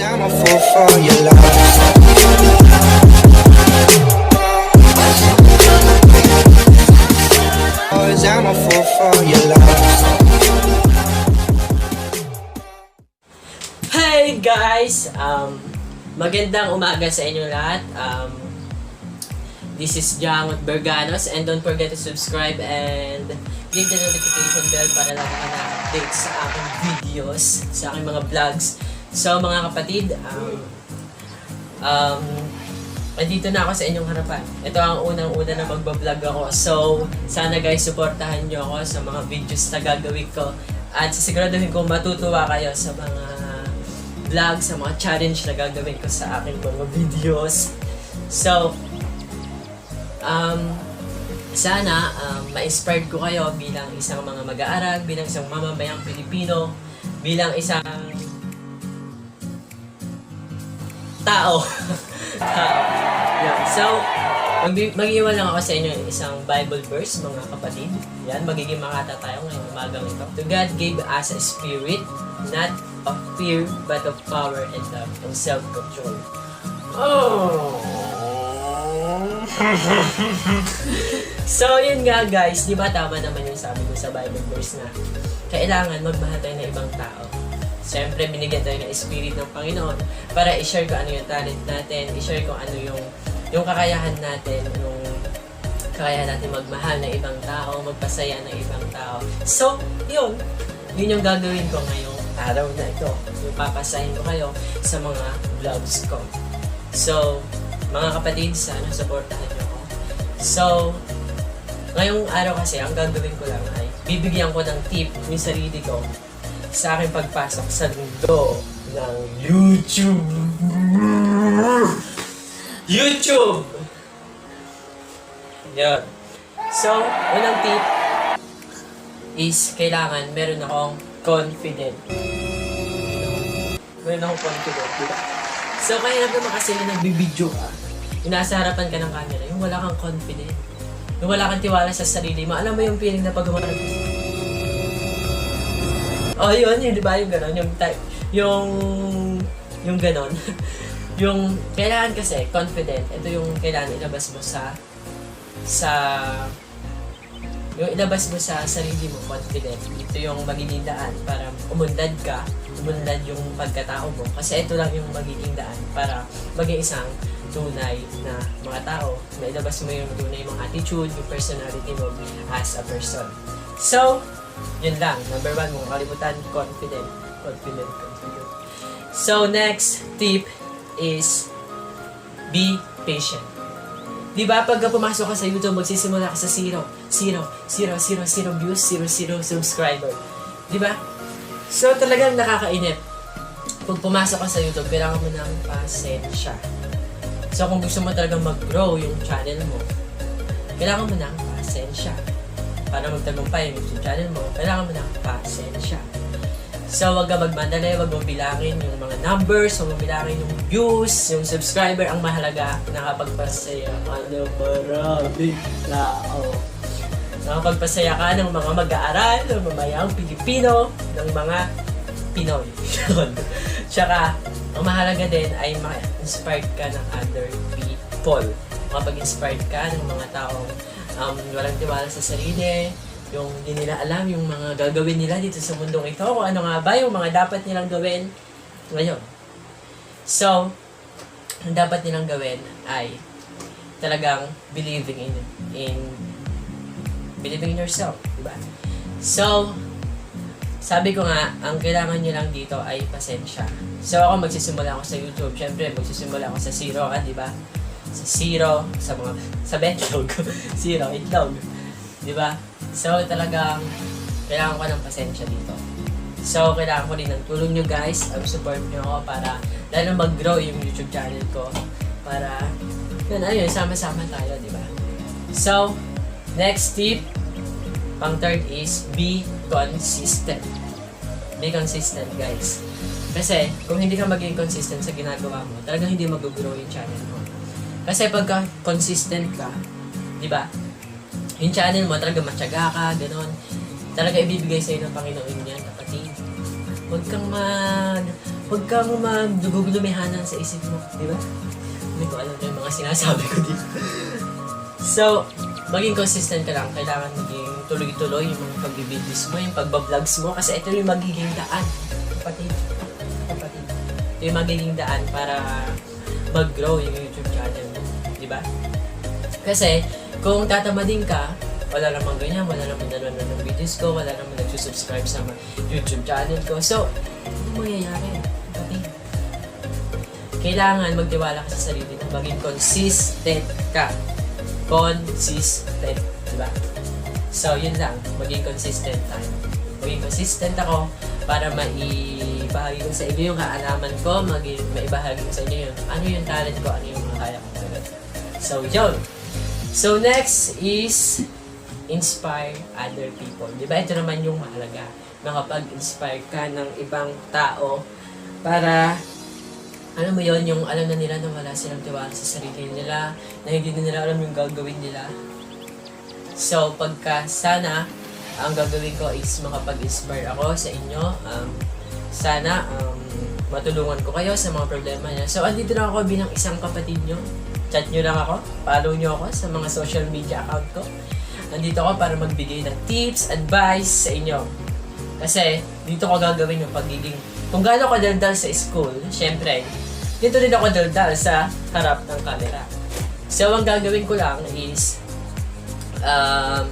I'm a fool for your love. Cause I'm a fool for your love. Hey guys! Um, magandang umaga sa inyo lahat. Um, this is Jangot Berganos and don't forget to subscribe and click the notification bell para lagi ka na-update sa aking videos, sa aking mga vlogs. So mga kapatid, um, um, Nandito na ako sa inyong harapan. Ito ang unang-una na magbablog ako. So, sana guys, supportahan nyo ako sa mga videos na gagawin ko. At sisiguraduhin kong matutuwa kayo sa mga vlog, sa mga challenge na gagawin ko sa aking mga videos. So, um, sana um, ma-inspired ko kayo bilang isang mga mag-aaral, bilang isang mamamayang Pilipino, bilang isang tao. tao. Yan. So, mag mag-iwan lang ako sa inyo ng isang Bible verse, mga kapatid. Yan, magiging makata tayo ngayong umagang ito. To God gave us a spirit, not of fear, but of power and love and self-control. Oh! so, yun nga guys, di ba tama naman yung sabi ko sa Bible verse na kailangan magmahal tayo ng ibang tao. Siyempre, binigyan tayo ng spirit ng Panginoon para i-share ko ano yung talent natin, i-share ko ano yung yung kakayahan natin, yung kakayahan natin magmahal ng ibang tao, magpasaya ng ibang tao. So, yun. Yun yung gagawin ko ngayong araw na ito. Yung papasahin ko kayo sa mga vlogs ko. So, mga kapatid, sana supportahan nyo ako. So, ngayong araw kasi, ang gagawin ko lang ay bibigyan ko ng tip yung sarili ko sa aking pagpasok sa mundo ng YouTube. YouTube! Yan. So, unang tip is kailangan meron akong confident. Meron akong confident, di ba? So, kaya naman kasi na nagbibideo ka, yung nasa harapan ka ng camera, yung wala kang confident. Yung wala kang tiwala sa sarili mo. Alam mo yung feeling na pag umarap Oh, yun, yun, di ba? Yung gano'n, yung type, yung, yung gano'n. yung, kailangan kasi, confident, ito yung kailangan ilabas mo sa, sa, yung ilabas mo sa sarili mo, confident. Ito yung magiging daan para umunlad ka, umunlad yung pagkatao mo. Kasi ito lang yung magiging daan para maging isang tunay na mga tao. Mailabas mo yung tunay mong attitude, yung personality mo as a person. So, yun lang. Number one, kung kalimutan, confident. Confident, confident. So, next tip is be patient. Di ba, pag pumasok ka sa YouTube, magsisimula ka sa zero. Zero, zero, zero, zero views, zero, zero subscriber. Di ba? So, talagang nakakainip. Pag pumasok ka sa YouTube, kailangan mo ng pasensya. So, kung gusto mo talagang mag-grow yung channel mo, kailangan mo ng pasensya para magtagumpay yung YouTube channel mo, kailangan mo ng pasensya. So, wag ka magmadali, wag mong bilangin yung mga numbers, wag mong bilangin yung views, yung subscriber. Ang mahalaga, nakapagpasaya ka ng maraming tao. Nakapagpasaya ka ng mga mag-aaral, ng mamayang Pilipino, ng mga Pinoy. Tsaka, ang mahalaga din ay ma-inspired ka ng other people. Makapag-inspired ka ng mga taong um, walang tiwala sa sarili, yung hindi nila alam yung mga gagawin nila dito sa mundong ito, kung ano nga ba yung mga dapat nilang gawin ngayon. So, ang dapat nilang gawin ay talagang believing in in believing in yourself, di ba? So, sabi ko nga, ang kailangan nyo lang dito ay pasensya. So, ako magsisimula ako sa YouTube. Siyempre, magsisimula ako sa zero, ah, di ba? Sa zero, sa mga, sa betlog. zero, itlog. Di ba? So, talagang, kailangan ko ng pasensya dito. So, kailangan ko din ng tulong nyo guys. Ang support nyo ako para, lalo mag-grow yung YouTube channel ko. Para, yun, ayun, sama-sama tayo, di ba? So, next tip, pang third is, be consistent. Be consistent, guys. Kasi, kung hindi ka maging consistent sa ginagawa mo, talagang hindi mag-grow yung channel mo. Kasi pagka consistent ka, di ba? Yung channel mo, talaga matyaga ka, ganon. Talaga ibibigay sa'yo ng Panginoon yan, kapatid. Huwag kang mag... huwag kang magdugulumihanan sa isip mo, di ba? Hindi ko alam yung mga sinasabi ko dito. so, maging consistent ka lang. Kailangan maging tuloy-tuloy yung mga pagbibidis mo, yung pagbablogs mo, kasi ito yung magiging daan. Kapatid, kapatid. Ito yung magiging daan para mag-grow yung YouTube. Di ba? Kasi, kung tatamadin ka, wala namang ganyan, wala namang nanonood ng videos ko, wala namang nagsusubscribe sa YouTube channel ko. So, ano mangyayari? Kapatid. Kailangan magtiwala ka sa sarili mo, maging consistent ka. Consistent, di ba? So, yun lang. Maging consistent tayo. Maging consistent ako para maibahagi ko sa inyo yung kaalaman ko, maging maibahagi ko sa inyo yung ano yung talent ko, ano yung mga kaya kong gawin. So, yun. So, next is inspire other people. Di ba? Ito naman yung mahalaga. Makapag-inspire ka ng ibang tao para alam mo yon yung alam na nila na wala silang tiwala sa sarili nila, na hindi na nila alam yung gagawin nila. So, pagka sana, ang gagawin ko is makapag-inspire ako sa inyo. Um, sana, um, matulungan ko kayo sa mga problema niya. So, andito na ako bilang isang kapatid nyo. Chat nyo lang ako. Follow nyo ako sa mga social media account ko. Nandito ako para magbigay ng tips, advice sa inyo. Kasi, dito ko gagawin yung pagiging... Kung gaano ko daldal sa school, syempre, dito din ako daldal sa harap ng camera. So, ang gagawin ko lang is, um,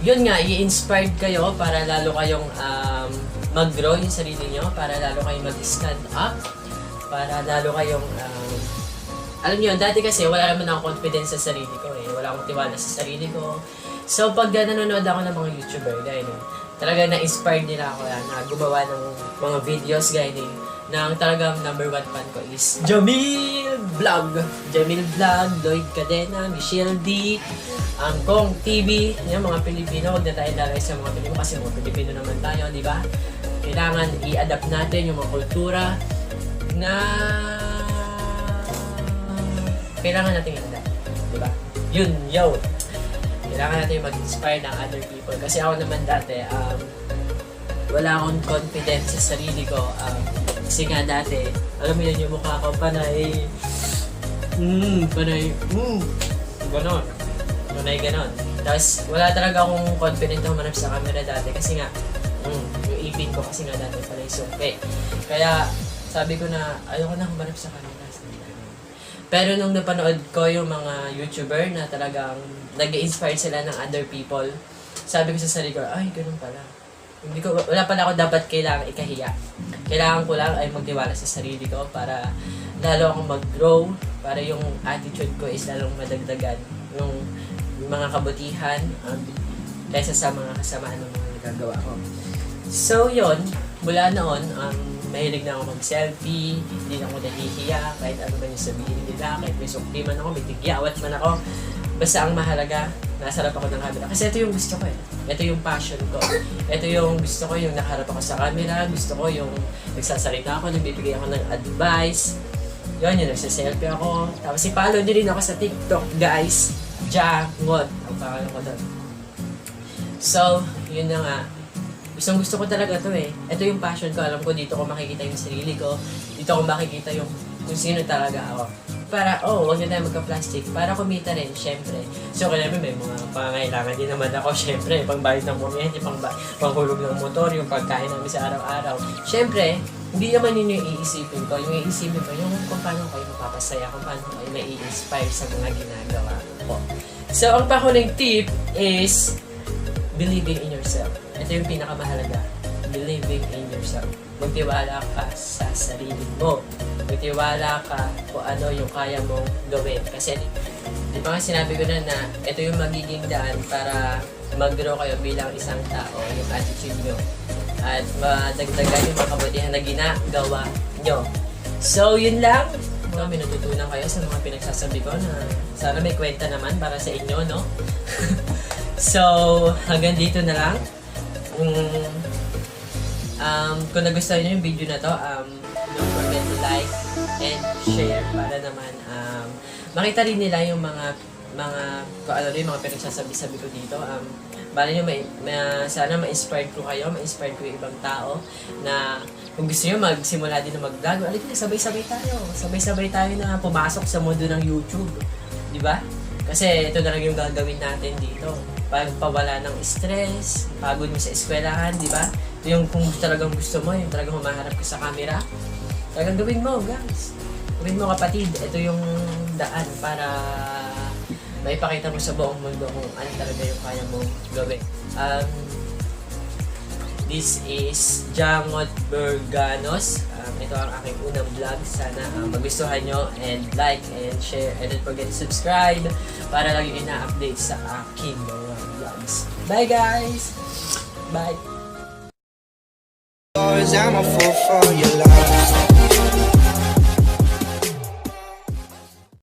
yun nga, i-inspired kayo para lalo kayong um, mag-grow yung sarili nyo, para lalo kayong mag-stand up, para lalo kayong, um, alam nyo, dati kasi wala naman akong confidence sa sarili ko eh. Wala akong tiwala sa sarili ko. So, pag nanonood ako ng mga YouTuber, gaya nun, talaga na-inspired nila ako yan, na gumawa ng mga videos, gaya nun, na ang talagang number one fan ko is Jamil Vlog. Jamil Vlog, Lloyd Cadena, Michelle D, ang Kong TV, yung mga Pilipino, huwag na tayo lalay sa mga Pilipino kasi mga Pilipino naman tayo, di ba? Kailangan i-adapt natin yung mga kultura na kailangan natin i-adapt, di ba? Yun, yo! Kailangan natin mag-inspire ng other people. Kasi ako naman dati, um, wala akong confidence sa sarili ko. Um, kasi nga dati, alam mo yun yung mukha ko, panay, mm, panay, mm, ganon. Panay ganon. Tapos, wala talaga akong confident na humanap sa camera dati kasi nga, mm, yung ipin ko kasi nga dati pala yung suki. Kaya, sabi ko na, ayoko na humanap sa camera. Pero nung napanood ko yung mga YouTuber na talagang nag inspire sila ng other people, sabi ko sa sarili ko, ay, ganun pala. Hindi ko, wala pala ako dapat kailangan ikahiya. Kailangan ko lang ay magtiwala sa sarili ko para lalo akong mag-grow, para yung attitude ko is lalong madagdagan. Yung, mga kabutihan, um, kaysa sa mga kasamaan ng mga nagagawa ko. So, yon mula noon, um, mahilig na ako mag-selfie, hindi na ako nahihiya, kahit ano man yung sabihin nila, kahit may sukli man ako, may tigyawat man ako. Basta ang mahalaga, nasa harap ako ng camera. Kasi ito yung gusto ko eh. Ito yung passion ko. Ito yung gusto ko, yung nakaharap ako sa camera. Gusto ko yung nagsasalita ako, nagbibigay ako ng advice. Yun, yung nagsaselfie ako. Tapos i-follow nyo rin ako sa TikTok, guys. Jangot. Ang pangalan ko doon. So, yun na nga. Gustong gusto ko talaga to eh. Ito yung passion ko. Alam ko dito ko makikita yung sarili ko. Dito ko makikita yung kung sino talaga ako. Para, oh, huwag na tayo magka-plastic. Para kumita rin, syempre. So, kaya may mga pangangailangan din naman ako, syempre. Pangbayad ng kuryente, pang panghulog ng motor, yung pagkain namin sa araw-araw. Syempre, hindi naman yun yung iisipin ko. Yung iisipin ko, yung kung paano kayo mapapasaya, kung paano kayo nai-inspire sa mga ginagawa ko. So, ang pahuling tip is believing in yourself. Ito yung pinakamahalaga. Believing in yourself. Magtiwala ka sa sarili mo. Magtiwala ka kung ano yung kaya mong gawin. Kasi, di ba sinabi ko na na ito yung magiging daan para mag-grow kayo bilang isang tao, yung attitude nyo. At madagdagan yung mga kabutihan na ginagawa nyo. So, yun lang. No, may natutunan kayo sa mga pinagsasabi ko na sana may kwenta naman para sa inyo, no? so, hanggang dito na lang. Um, um, kung nagustuhan nyo yung video na to, um, don't forget to like and share para naman um, makita rin nila yung mga mga kung ano rin, mga pinagsasabi-sabi ko dito. Um, bala nyo, may, may, sana ma-inspired ko kayo, ma-inspired ko yung ibang tao na kung gusto nyo magsimula din na mag-vlog, alin sabay-sabay tayo. Sabay-sabay tayo na pumasok sa mundo ng YouTube. Di ba? Kasi ito na lang yung gagawin natin dito. Pagpawala ng stress, pagod mo sa eskwelahan, di ba? Ito yung kung talagang gusto mo, yung talagang humaharap ka sa camera. Talagang gawin mo, guys. Gawin mo kapatid, ito yung daan para maipakita mo sa buong mundo kung ano talaga yung kaya mong gawin. Um, This is Jamot Berganos. Um, ito ang aking unang vlog. Sana uh, magustuhan nyo and like and share and don't forget to subscribe para lagi ina-update sa aking mga vlogs. Bye guys! Bye!